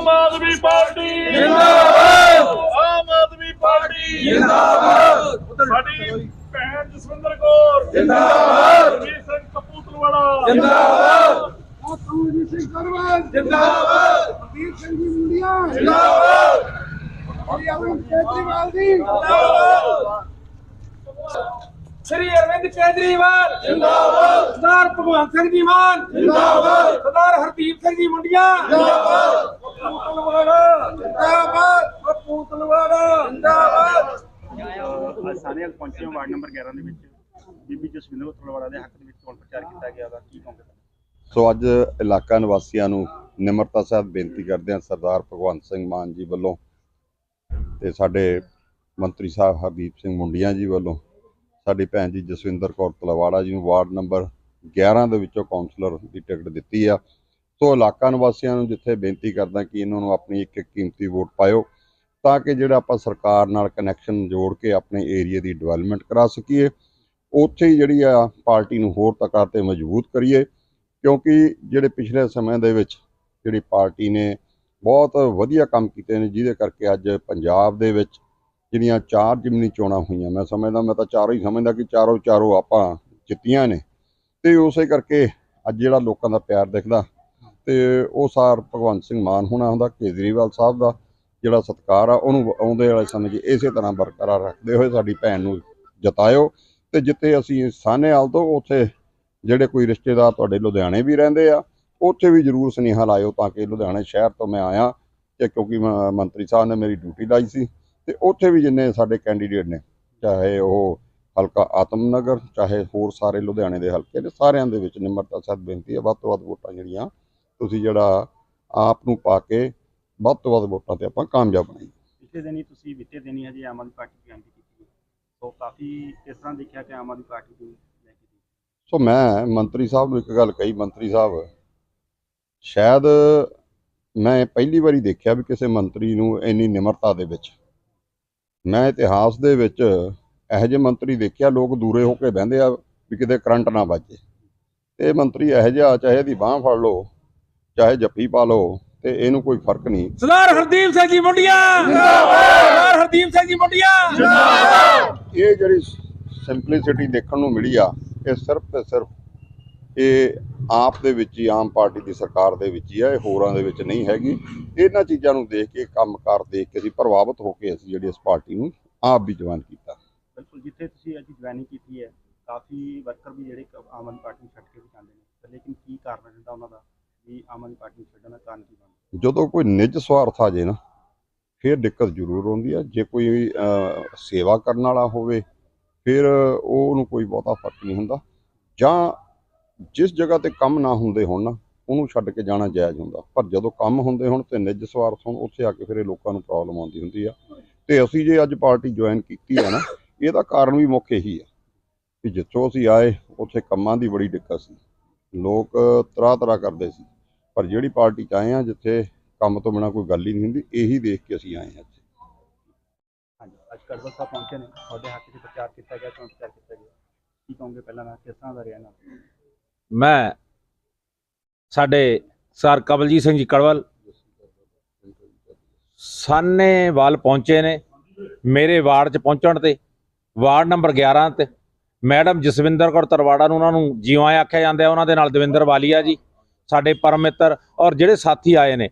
ਆਮ Aadmi party. ਜਿੰਦਾਬਾਦ। Aam Aadmi party. ਜਿੰਦਾਬਾਦ। ਸਾਡੀ ਭੈਣ ਜਸਵਿੰਦਰ ਕੌਰ। ਜਿੰਦਾਬਾਦ। ਰਵੀਰ ਸਿੰਘ ਕਪੂਤਲਵਾੜਾ ਜਿੰਦਾਬਾਦ। ਕਮਲਜੀਤ ਸਿੰਘ ਕਰਵਲ ਜਿੰਦਾਬਾਦ। ਵੀਰ ਸਿੰਘ ਜੀ ਮੁੰਡੀਆਂ। ਜਿੰਦਾਬਾਦ। ਔਰ ਅਰਵਿੰਦ ਕੇਜਰੀਵਾਲ ਜੀ ਸ਼੍ਰੀ ਅਰਵਿੰਦ ਕੇਜਰੀਵਾਲ। ਜਿੰਦਾਬਾਦ। ਸਰਦਾਰ ਭਗਵੰਤ ਸਿੰਘ ਜੀ ਮਾਨ। ਜਿੰਦਾਬਾਦ। ਸਰਦਾਰ ਹਰਦੀਪ ਸਿੰਘ ਜੀ ਮੁੰਡੀਆਂ। ਜਿੰਦਾਬਾਦ। ਪੂਤਲਵਾੜਾ ਜਿੰਦਾਬਾਦ। ਪੂਤਲਵਾੜਾ ਜਿੰਦਾਬਾਦ ਅੱਜ ਸਾਰੇ ਅੱਜ ਪਹੁੰਚੇ ਹਾਂ ਵਾਰਡ ਨੰਬਰ 11 ਦੇ ਵਿੱਚ ਬੀਬੀ ਜਸਵਿੰਦਰ ਕੌਰ ਤਲਵਾੜਾ ਦੇ ਹੱਕ ਦੇ ਵਿੱਚ ਚੋਣ ਪ੍ਰਚਾਰ ਕੀਤਾ ਗਿਆ ਦਾ ਕੀ ਕਹੋਗੇ? ਸੋ ਅੱਜ ਇਲਾਕਾ ਨਿਵਾਸੀਆਂ ਨੂੰ ਨਿਮਰਤਾ ਸਾਹਿਬ ਬੇਨਤੀ ਕਰਦੇ ਹਾਂ ਸਰਦਾਰ ਭਗਵੰਤ ਸਿੰਘ ਮਾਨ ਜੀ ਵੱਲੋਂ ਤੇ ਸਾਡੇ ਮੰਤਰੀ ਸਾਹਿਬ ਹਰਦੀਪ ਸਿੰਘ ਮੁੰਡੀਆਂ ਜੀ ਵੱਲੋਂ ਸਾਡੀ ਭੈਣ ਜੀ ਜਸਵਿੰਦਰ ਕੌਰ ਤਲਵਾੜਾ ਜੀ ਨੂੰ ਵਾਰਡ ਨੰਬਰ 11 ਦੇ ਵਿੱਚੋਂ ਕਾਉਂਸਲਰ ਦੀ ਟਿਕਟ ਦਿੱਤੀ ਆ। ਸੋ ਇਲਾਕਾ ਨਿਵਾਸੀਆਂ ਨੂੰ ਜਿੱਥੇ ਬੇਨਤੀ ਕਰਦਾ ਕਿ ਇਹਨਾਂ ਨੂੰ ਆਪਣੀ ਇੱਕ ਇੱਕ ਕੀਮਤੀ ਵੋਟ ਪਾਇਓ, ਤਾਂ ਕਿ ਜਿਹੜਾ ਆਪਾਂ ਸਰਕਾਰ ਨਾਲ ਕਨੈਕਸ਼ਨ ਜੋੜ ਕੇ ਆਪਣੇ ਏਰੀਆ ਦੀ ਡਿਵੈਲਪਮੈਂਟ ਕਰਾ ਸਕੀਏ। ਉੱਥੇ ਹੀ ਜਿਹੜੀ ਆ ਪਾਰਟੀ ਨੂੰ ਹੋਰ ਤੱਕ ਤੇ ਮਜ਼ਬੂਤ ਕਰੀਏ, ਕਿਉਂਕਿ ਜਿਹੜੇ ਪਿਛਲੇ ਸਮੇਂ ਦੇ ਵਿੱਚ ਜਿਹੜੀ ਪਾਰਟੀ ਨੇ ਬਹੁਤ ਵਧੀਆ ਕੰਮ ਕੀਤੇ ਨੇ, ਜਿਹਦੇ ਕਰਕੇ ਅੱਜ ਪੰਜਾਬ ਦੇ ਵਿੱਚ ਜਿਹੜੀਆਂ ਚਾਰ ਜਿਮਨੀ ਚੋਣਾਂ ਹੋਈਆਂ, ਮੈਂ ਸਮਝਦਾ, ਮੈਂ ਤਾਂ ਚਾਰੋਂ ਹੀ ਸਮਝਦਾ ਕਿ ਚਾਰੋਂ ਚਾਰੋਂ ਆਪਾਂ ਜਿੱਤੀਆਂ ਨੇ। ਤੇ ਉਸੇ ਕਰਕੇ ਅੱਜ ਜਿਹੜਾ ਲੋਕਾਂ ਦਾ ਪਿਆਰ ਦਿਖਦਾ ਤੇ ਉਹ ਸਾਰ ਭਗਵੰਤ ਸਿੰਘ ਮਾਨ ਹੋਣਾ ਹੁੰਦਾ, ਕੇਜਰੀਵਾਲ ਸਾਹਿਬ ਦਾ ਜਿਹੜਾ ਸਤਿਕਾਰ ਆ, ਉਹਨੂੰ ਆਉਂਦੇ ਵਾਲੇ ਸਮੇਂ 'ਚ ਇਸੇ ਤਰ੍ਹਾਂ ਬਰਕਰਾਰ ਰੱਖਦੇ ਹੋਏ ਸਾਡੀ ਭੈਣ ਨੂੰ ਜਤਾਇਓ। ਤੇ ਜਿੱਥੇ ਅਸੀਂ ਸਾਹਨੇਵਾਲ ਤੋਂ ਉੱਥੇ ਜਿਹੜੇ ਕੋਈ ਰਿਸ਼ਤੇਦਾਰ ਤੁਹਾਡੇ ਲੁਧਿਆਣੇ ਵੀ ਰਹਿੰਦੇ ਆ, ਉੱਥੇ ਵੀ ਜ਼ਰੂਰ ਸੁਨੇਹਾ ਲਾਇਓ ਤਾਂ ਕਿ ਲੁਧਿਆਣੇ ਸ਼ਹਿਰ ਤੋਂ ਮੈਂ ਆਇਆ ਤੇ ਕਿਉਂਕਿ ਮ- ਮੰਤਰੀ ਸਾਹਿਬ ਨੇ ਮੇਰੀ ਡਿਊਟੀ ਲਾਈ ਸੀ। ਤੇ ਉੱਥੇ ਵੀ ਜਿੰਨੇ ਸਾਡੇ ਕੈਂਡੀਡੇਟ ਨੇ, ਚਾਹੇ ਉਹ ਹਲਕਾ ਆਤਮਨਗਰ, ਚਾਹੇ ਹੋਰ ਸਾਰੇ ਲੁਧਿਆਣੇ ਦੇ ਹਲਕੇ ਨੇ, ਸਾਰਿਆਂ ਦੇ ਵਿੱਚ ਨਿਮਰਤਾ ਸਾਹਿਬ ਬੇਨਤੀ ਹੈ ਵੱਧ ਤੋਂ ਵੱਧ ਵੋਟਾਂ ਜਿਹੜੀਆਂ ਤੁਸੀਂ ਜਿਹੜਾ ਆਪ ਨੂੰ ਪਾ ਕੇ ਵੱਧ ਤੋਂ ਵੱਧ ਵੋਟਾਂ ਤੇ ਆਪਾਂ ਕਾਮਯਾਬ ਬਣਾਈਏ। ਪਿਛਲੇ ਦਿਨੀ ਤੁਸੀਂ ਬੀਤੇ ਦਿਨੀ ਹਜੇ ਆਮ ਆਦਮੀ ਪਾਰਟੀ ਦੀ ਐਂਟਰੀ ਕੀਤੀ। ਸੋ ਕਾਫੀ ਇਸ ਤਰ੍ਹਾਂ ਦੇਖਿਆ ਕਿ ਆਮ ਆਦਮੀ ਪਾਰਟੀ ਦੀ ਲੈ ਦੀ ਸੋ ਮੈਂ ਮੰਤਰੀ ਸਾਹਿਬ ਨੂੰ ਇੱਕ ਗੱਲ ਕਹੀ ਮੰਤਰੀ ਸਾਹਿਬ ਸ਼ਾਇਦ ਮੈਂ ਪਹਿਲੀ ਵਾਰੀ ਦੇਖਿਆ ਵੀ ਕਿਸੇ ਮੰਤਰੀ ਨੂੰ ਇੰਨੀ ਨਿਮਰਤਾ ਦੇ ਵਿੱਚ। ਮੈਂ ਇਤਿਹਾਸ ਦੇ ਵਿੱਚ ਇਹੋ ਜਿਹੇ ਮੰਤਰੀ ਦੇਖਿਆ ਲੋਕ ਦੂਰੇ ਹੋ ਕੇ ਬਹਿੰਦੇ ਆ ਵੀ ਕਿਤੇ ਕਰੰਟ ਨਾ ਵੱਜੇ। ਤੇ ਇਹ ਮੰਤਰੀ ਇਹੋ ਜਿਹਾ ਚਾਹੇ ਇਹਦੀ ਬਾਹ ਫੜ ਲਓ ਚਾਹੇ ਜੱਫੀ ਪਾ ਲਓ ਤੇ ਇਹਨੂੰ ਕੋਈ ਫ਼ਰਕ ਨਹੀਂ। ਸਰਦਾਰ ਹਰਦੀਪ ਸਿੰਘ ਜੀ ਮੁੰਡੀਆਂ। ਸਰਦਾਰ ਹਰਦੀਪ ਸਿੰਘ ਜੀ ਮੁੰਡੀਆਂ। ਇਹ ਜਿਹੜੀ ਸਿੰਪਲਿਸਿਟੀ ਦੇਖਣ ਨੂੰ ਮਿਲੀ ਆ ਇਹ ਸਿਰਫ ਤੇ ਸਿਰਫ ਇਹ ਆਪ ਦੇ ਵਿੱਚ ਹੀ ਆਮ ਪਾਰਟੀ ਦੀ ਸਰਕਾਰ ਦੇ ਵਿੱਚ ਹੀ ਆ ਇਹ ਹੋਰਾਂ ਦੇ ਵਿੱਚ ਨਹੀਂ ਹੈਗੀ। ਇਹਨਾਂ ਚੀਜ਼ਾਂ ਨੂੰ ਦੇਖ ਕੇ ਕੰਮਕਾਰ ਦੇਖ ਕੇ ਅਸੀਂ ਪ੍ਰਭਾਵਿਤ ਹੋ ਕੇ ਅਸੀਂ ਜਿਹੜੀ ਇਸ ਪਾਰਟੀ ਨੂੰ ਆਪ ਵੀ ਜਵਾਨ ਕੀਤਾ। ਬਿਲਕੁਲ ਜਿੱਥੇ ਤੁਸੀਂ ਅੱਜ ਜੁਆਇਨਿੰਗ ਕੀਤੀ ਹੈ ਕਾਫੀ ਵਰਕਰ ਵੀ ਜਿਹੜੇ ਆਮ ਆਦਮੀ ਪਾਰਟੀ ਛੱਡ ਕੇ ਵੀ ਜਾਂਦੇ ਨੇ। ਲੇਕਿਨ ਕੀ ਕਾਰਨ ਰਹਿੰਦਾ ਉਹਨਾਂ ਦਾ? ਵੀ ਆਮ ਆਦਮੀ ਪਾਰਟੀ ਨੂੰ ਛੱਡਣ ਦਾ ਕਾਰਨ ਕੀ ਬਣਦਾ? ਜਦੋਂ ਕੋਈ ਨਿੱਜ ਸਵਾਰਥ ਆ ਜੇ ਨਾ ਫਿਰ ਦਿੱਕਤ ਜ਼ਰੂਰ ਆਉਂਦੀ ਆ। ਜੇ ਕੋਈ ਅਹ, ਸੇਵਾ ਕਰਨ ਵਾਲਾ ਹੋਵੇ ਫਿਰ ਉਹਨੂੰ ਕੋਈ ਬਹੁਤਾ ਫ਼ਰਕ ਨਹੀਂ ਹੁੰਦਾ। ਜਾਂ ਜਿਸ ਜਗ੍ਹਾ ਤੇ ਕੰਮ ਨਾ ਹੁੰਦੇ ਹੋਣ ਨਾ ਉਹਨੂੰ ਛੱਡ ਕੇ ਜਾਣਾ ਜਾਇਜ਼ ਹੁੰਦਾ। ਪਰ ਜਦੋਂ ਕੰਮ ਹੁੰਦੇ ਹੋਣ ਤੇ ਨਿੱਜ ਸਵਾਰਥ ਹੋਣ ਉੱਥੇ ਆ ਕੇ ਫਿਰ ਇਹ ਲੋਕਾਂ ਨੂੰ ਪ੍ਰੋਬਲਮ ਆਉਂਦੀ ਹੁੰਦੀ ਆ। ਤੇ ਅਸੀਂ ਜੇ ਅੱਜ ਪਾਰਟੀ ਜੁਆਇਨ ਕੀਤੀ ਆ ਨਾ ਇਹਦਾ ਕਾਰਨ ਵੀ ਮੁੱਖ ਇਹੀ ਆ। ਕਿ ਜਿੱਥੋਂ ਅਸੀਂ ਆਏ ਉੱਥੇ ਕੰਮਾਂ ਦੀ ਬੜੀ ਦਿੱਕਤ ਸੀ। ਲੋਕ ਤਰਾ ਤਰਾ ਕਰਦੇ ਸੀ। ਪਰ ਜਿਹੜੀ ਪਾਰਟੀ ਚ ਆਏ ਆ ਜਿੱਥੇ ਕੰਮ ਤੋਂ ਬਿਨਾ ਕੋਈ ਗੱਲ ਹੀ ਨਹੀਂ ਹੁੰਦੀ ਇਹੀ ਦੇਖ ਕੇ ਅਸੀਂ ਆਏ ਹਾਂ ਇੱਥੇ। ਹਾਂਜੀ ਅੱਜ ਕੜਵਲ ਸਾਹਿਬ ਪਹੁੰਚੇ ਨੇ। ਤੁਹਾਡੇ ਹੱਕ 'ਚ ਪ੍ਰਚਾਰ ਕੀਤਾ ਗਿਆ ਚੋਣ ਪ੍ਰਚਾਰ ਕੀਤਾ ਗਿਆ। ਕੀ ਕਹੋਗੇ ਪਹਿਲਾਂ ਮੈਂ ਕਿਸ ਤਰ੍ਹਾਂ ਦਾ ਰਿਹਾ ਨਾ ਮੈਂ ਸਾਡੇ ਸਰ ਕਬਲਜੀਤ ਸਿੰਘ ਜੀ ਕੜਵਲ ਸਾਨੇਵਾਲ ਪਹੁੰਚੇ ਨੇ ਮੇਰੇ ਵਾਰਡ 'ਚ ਪਹੁੰਚਣ ਤੇ। ਵਾਰਡ ਨੰਬਰ 11 ਤੇ ਮੈਡਮ ਜਸਵਿੰਦਰ ਕੌਰ ਤਰਵਾੜਾ ਨੂੰ ਉਹਨਾਂ ਨੂੰ ਜਿਉਂ ਆਖਿਆ ਜਾਂਦਾ ਉਹਨਾਂ ਦੇ ਨਾਲ ਦਵਿੰਦਰ ਵਾਲੀਆ ਜੀ, ਸਾਡੇ ਪਰਮ ਮਿੱਤਰ ਔਰ ਜਿਹੜੇ ਸਾਥੀ ਆਏ ਨੇ।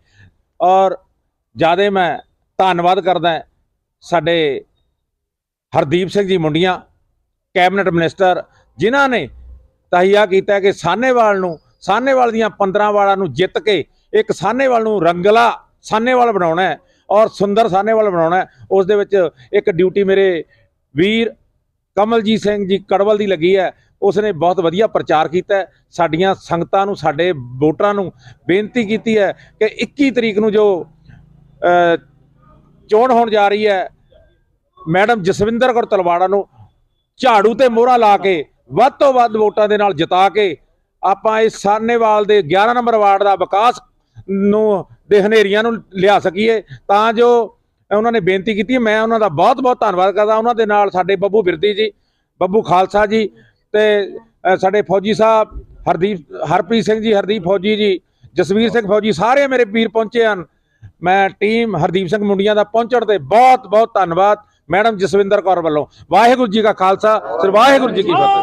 ਔਰ ਜ਼ਿਆਦਾ ਮੈਂ ਧੰਨਵਾਦ ਕਰਦਾ ਸਾਡੇ ਹਰਦੀਪ ਸਿੰਘ ਜੀ ਮੁੰਡੀਆਂ, ਕੈਬਨਿਟ ਮਿਨਿਸਟਰ, ਜਿਨ੍ਹਾਂ ਨੇ ਤਹੀਆ ਕੀਤਾ ਕਿ ਸਾਨੇਵਾਲ ਨੂੰ ਸਾਨੇਵਾਲ ਦੀਆਂ 15 ਵਾਲਾਂ ਨੂੰ ਜਿੱਤ ਕੇ ਇੱਕ ਸਾਨੇਵਾਲ ਨੂੰ ਰੰਗਲਾ ਸਾਨੇਵਾਲ ਬਣਾਉਣਾ ਔਰ ਸੁੰਦਰ ਸਾਨੇਵਾਲ ਬਣਾਉਣਾ ਉਸ ਦੇ ਵਿੱਚ ਇੱਕ ਡਿਊਟੀ ਮੇਰੇ ਵੀਰ ਕਮਲਜੀਤ ਸਿੰਘ ਜੀ ਕੜਵਲ ਦੀ ਲੱਗੀ ਹੈ। ਉਸ ਨੇ ਬਹੁਤ ਵਧੀਆ ਪ੍ਰਚਾਰ ਕੀਤਾ ਸਾਡੀਆਂ ਸੰਗਤਾਂ ਨੂੰ, ਸਾਡੇ ਵੋਟਰਾਂ ਨੂੰ ਬੇਨਤੀ ਕੀਤੀ ਹੈ ਕਿ 21 ਤਰੀਕ ਨੂੰ ਜੋ ਚੋਣ ਹੋਣ ਜਾ ਰਹੀ ਹੈ, ਮੈਡਮ ਜਸਵਿੰਦਰ ਕੌਰ ਤਲਵਾੜਾ ਨੂੰ ਝਾੜੂ ਤੇ ਮੋਹਰਾ ਲਾ ਕੇ, ਵੱਧ ਤੋਂ ਵੱਧ ਵੋਟਾਂ ਦੇ ਨਾਲ ਜਿਤਾ ਕੇ, ਆਪਾਂ ਇਸ ਸਾਨੇਵਾਲ ਦੇ 11 ਨੰਬਰ ਵਾਰਡ ਦਾ ਵਿਕਾਸ ਨੂੰ, ਦੇ ਹਨੇਰੀਆਂ ਨੂੰ ਲਿਆ ਸਕੀਏ, ਤਾਂ ਜੋ ਉਹਨਾਂ ਨੇ ਬੇਨਤੀ ਕੀਤੀ ਮੈਂ ਉਹਨਾਂ ਦਾ ਬਹੁਤ ਬਹੁਤ ਧੰਨਵਾਦ ਕਰਦਾ। ਉਹਨਾਂ ਦੇ ਨਾਲ ਸਾਡੇ ਬੱਬੂ ਬਿਰਦੀ ਜੀ, ਬੱਬੂ ਖਾਲਸਾ ਜੀ ਤੇ ਸਾਡੇ ਫੌਜੀ ਸਾਹਿਬ ਹਰਦੀਪ, ਹਰਪ੍ਰੀਤ ਸਿੰਘ ਜੀ, ਹਰਦੀਪ ਫੌਜੀ ਜੀ, ਜਸਵੀਰ ਸਿੰਘ ਫੌਜੀ ਸਾਰੇ ਮੇਰੇ ਵੀਰ ਪਹੁੰਚੇ ਹਨ। ਮੈਂ ਟੀਮ ਹਰਦੀਪ ਸਿੰਘ ਮੁੰਡੀਆਂ ਦਾ ਪਹੁੰਚਣ ਤੇ ਬਹੁਤ ਬਹੁਤ ਧੰਨਵਾਦ ਮੈਡਮ ਜਸਵਿੰਦਰ ਕੌਰ ਵੱਲੋਂ। ਵਾਹਿਗੁਰੂ ਜੀ ਕਾ ਖਾਲਸਾ, ਸ੍ਰੀ ਵਾਹਿਗੁਰੂ ਜੀ ਕੀ ਫਤਿਹ।